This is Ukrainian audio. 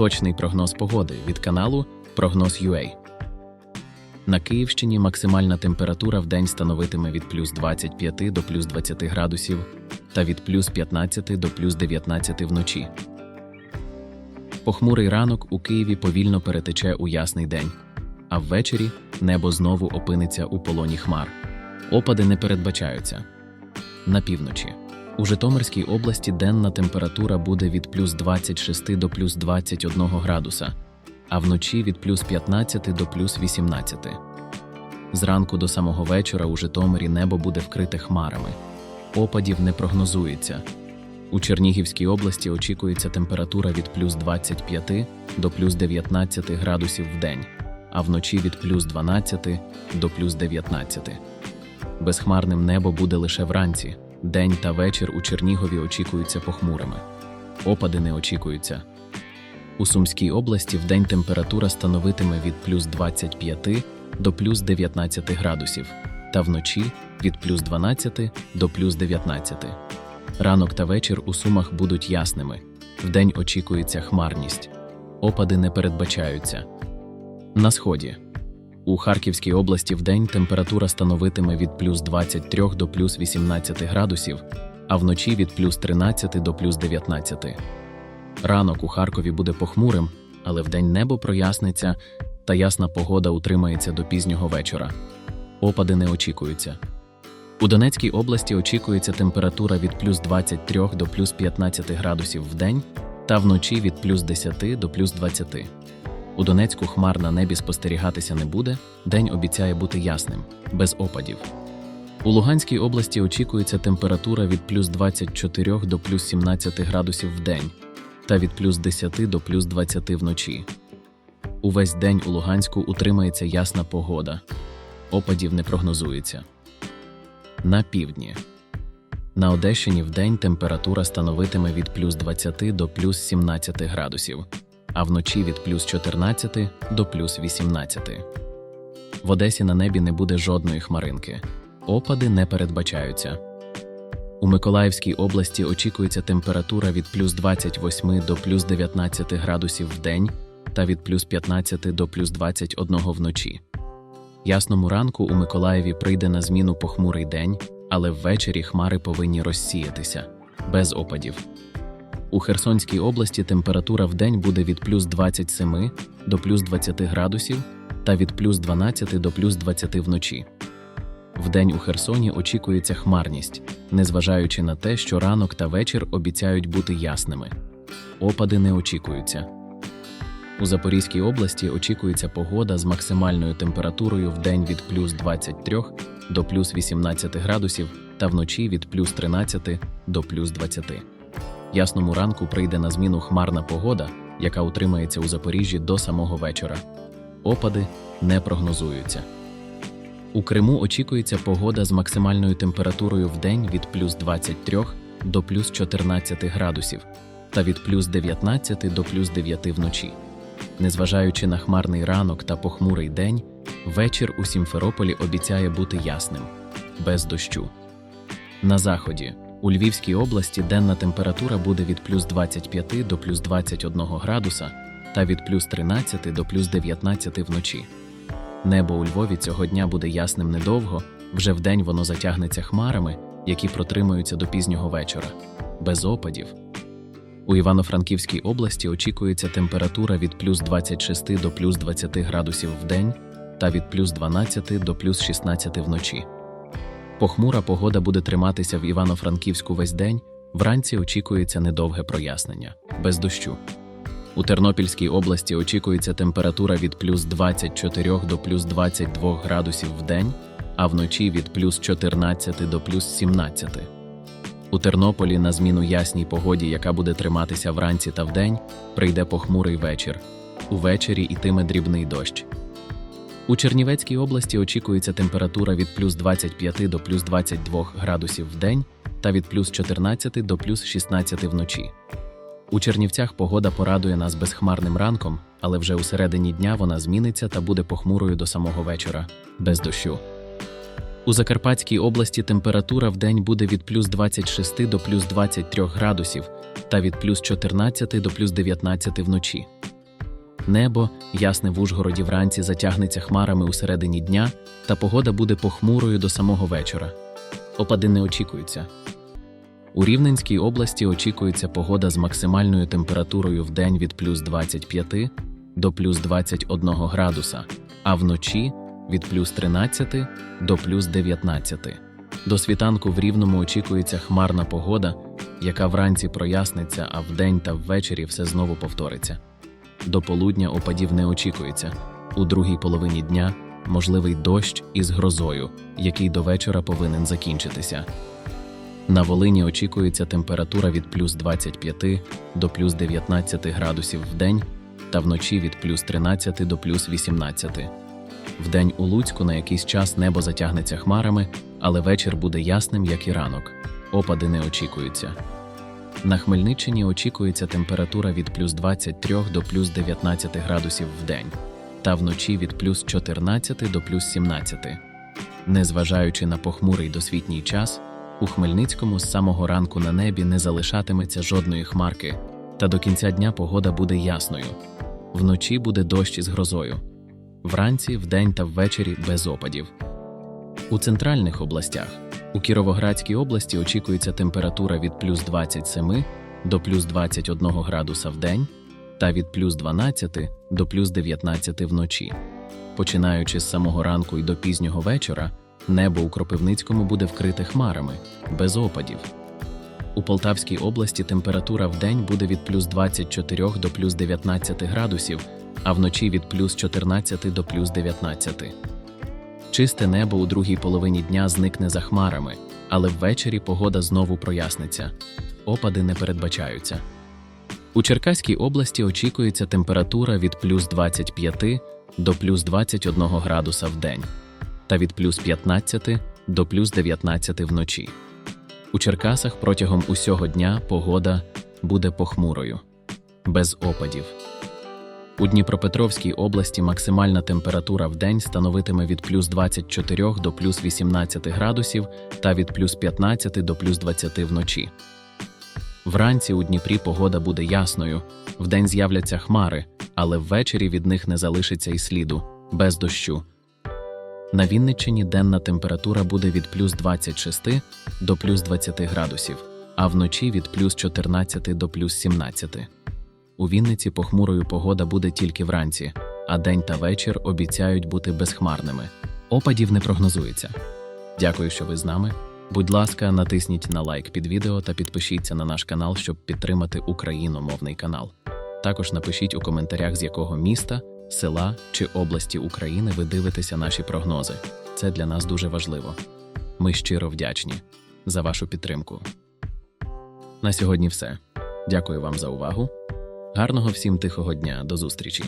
Точний прогноз погоди від каналу Прогноз UA. На Київщині максимальна температура в день становитиме від плюс 25 до плюс 20 градусів та від плюс 15 до плюс 19 вночі. Похмурий ранок у Києві повільно перетече у ясний день, а ввечері небо знову опиниться у полоні хмар. Опади не передбачаються. На півночі. У Житомирській області денна температура буде від плюс 26 до плюс 21 градуса, а вночі від плюс 15 до плюс 18. Зранку до самого вечора у Житомирі небо буде вкрите хмарами. Опадів не прогнозується. У Чернігівській області очікується температура від плюс 25 до плюс 19 градусів в день, а вночі від плюс 12 до плюс 19. Безхмарним небо буде лише вранці. День та вечір у Чернігові очікуються похмурими. Опади не очікуються. У Сумській області вдень температура становитиме від плюс 25 до плюс 19 градусів, та вночі від плюс 12 до плюс 19. Ранок та вечір у Сумах будуть ясними. Вдень очікується хмарність. Опади не передбачаються. На сході. У Харківській області вдень температура становитиме від плюс 23 до плюс 18 градусів, а вночі від плюс 13 до плюс 19. Ранок у Харкові буде похмурим, але вдень небо проясниться та ясна погода утримається до пізнього вечора. Опади не очікуються. У Донецькій області очікується температура від плюс 23 до плюс 15 градусів в день та вночі від плюс 10 до плюс 20. У Донецьку хмар на небі спостерігатися не буде, день обіцяє бути ясним, без опадів. У Луганській області очікується температура від плюс 24 до плюс 17 градусів в день та від плюс 10 до плюс 20 вночі. Увесь день у Луганську утримається ясна погода. Опадів не прогнозується. На півдні. На Одещині вдень температура становитиме від плюс 20 до плюс 17 градусів, а вночі від плюс 14 до плюс 18. В Одесі на небі не буде жодної хмаринки. Опади не передбачаються. У Миколаївській області очікується температура від плюс 28 до плюс 19 градусів в день та від плюс 15 до плюс 21 вночі. Ясному ранку у Миколаєві прийде на зміну похмурий день, але ввечері хмари повинні розсіятися без опадів. У Херсонській області температура в день буде від плюс 27 до плюс 20 градусів та від плюс 12 до плюс 20 вночі. Вдень у Херсоні очікується хмарність, незважаючи на те, що ранок та вечір обіцяють бути ясними. Опади не очікуються. У Запорізькій області очікується погода з максимальною температурою в день від плюс 23 до плюс 18 градусів та вночі від плюс 13 до плюс 20. Ясному ранку прийде на зміну хмарна погода, яка утримається у Запоріжжі до самого вечора. Опади не прогнозуються. У Криму очікується погода з максимальною температурою в день від плюс 23 до плюс 14 градусів та від плюс 19 до плюс 9 вночі. Незважаючи на хмарний ранок та похмурий день, вечір у Сімферополі обіцяє бути ясним, без дощу. На заході у Львівській області денна температура буде від плюс 25 до плюс 21 градуса та від плюс 13 до плюс 19 вночі. Небо у Львові цього дня буде ясним недовго, вже вдень воно затягнеться хмарами, які протримаються до пізнього вечора, без опадів. У Івано-Франківській області очікується температура від плюс 26 до плюс 20 градусів в день та від плюс 12 до плюс 16 вночі. Похмура погода буде триматися в Івано-Франківську весь день, вранці очікується недовге прояснення, без дощу. У Тернопільській області очікується температура від плюс 24 до плюс 22 градусів в день, а вночі від плюс 14 до плюс 17. У Тернополі на зміну ясній погоді, яка буде триматися вранці та вдень, прийде похмурий вечір. Увечері йтиме дрібний дощ. У Чернівецькій області очікується температура від плюс 25 до плюс 22 градусів в день та від плюс 14 до плюс 16 вночі. У Чернівцях погода порадує нас безхмарним ранком, але вже у середині дня вона зміниться та буде похмурою до самого вечора, без дощу. У Закарпатській області температура в день буде від плюс 26 до плюс 23 градусів та від плюс 14 до плюс 19 вночі. Небо, ясне в Ужгороді вранці затягнеться хмарами у середині дня, та погода буде похмурою до самого вечора. Опади не очікуються. У Рівненській області очікується погода з максимальною температурою в день від плюс 25 до плюс 21 градуса, а вночі від плюс 13 до плюс 19. До світанку в Рівному очікується хмарна погода, яка вранці проясниться, а вдень та ввечері все знову повториться. До полудня опадів не очікується. У другій половині дня можливий дощ із грозою, який до вечора повинен закінчитися. На Волині очікується температура від плюс 25 до плюс 19 градусів в день та вночі від плюс 13 до плюс 18. Вдень у Луцьку на якийсь час небо затягнеться хмарами, але вечір буде ясним, як і ранок. Опади не очікуються. На Хмельниччині очікується температура від плюс 23 до плюс 19 градусів в день та вночі від плюс 14 до плюс 17. Незважаючи на похмурий досвітній час, у Хмельницькому з самого ранку на небі не залишатиметься жодної хмарки, та до кінця дня погода буде ясною. Вночі буде дощ із грозою. Вранці, вдень та ввечері без опадів. У центральних областях у Кіровоградській області очікується температура від плюс 27 до плюс 21 градуса в день та від плюс 12 до плюс 19 вночі. Починаючи з самого ранку і до пізнього вечора, небо у Кропивницькому буде вкрите хмарами, без опадів. У Полтавській області температура в день буде від плюс 24 до плюс 19 градусів, а вночі від плюс 14 до плюс 19. Чисте небо у другій половині дня зникне за хмарами, але ввечері погода знову проясниться. Опади не передбачаються. У Черкаській області очікується температура від плюс 25 до плюс 21 градуса в день та від плюс 15 до плюс 19 вночі. У Черкасах протягом усього дня погода буде похмурою, без опадів. У Дніпропетровській області максимальна температура в день становитиме від плюс 24 до плюс 18 градусів та від плюс 15 до плюс 20 вночі. Вранці у Дніпрі погода буде ясною, вдень з'являться хмари, але ввечері від них не залишиться і сліду, без дощу. На Вінниччині денна температура буде від плюс 26 до плюс 20 градусів, а вночі від плюс 14 до плюс 17. У Вінниці похмурою погода буде тільки вранці, а день та вечір обіцяють бути безхмарними. Опадів не прогнозується. Дякую, що ви з нами. Будь ласка, натисніть на лайк під відео та підпишіться на наш канал, щоб підтримати україномовний канал. Також напишіть у коментарях, з якого міста, села чи області України ви дивитеся наші прогнози. Це для нас дуже важливо. Ми щиро вдячні за вашу підтримку. На сьогодні все. Дякую вам за увагу. Гарного всім тихого дня. До зустрічі!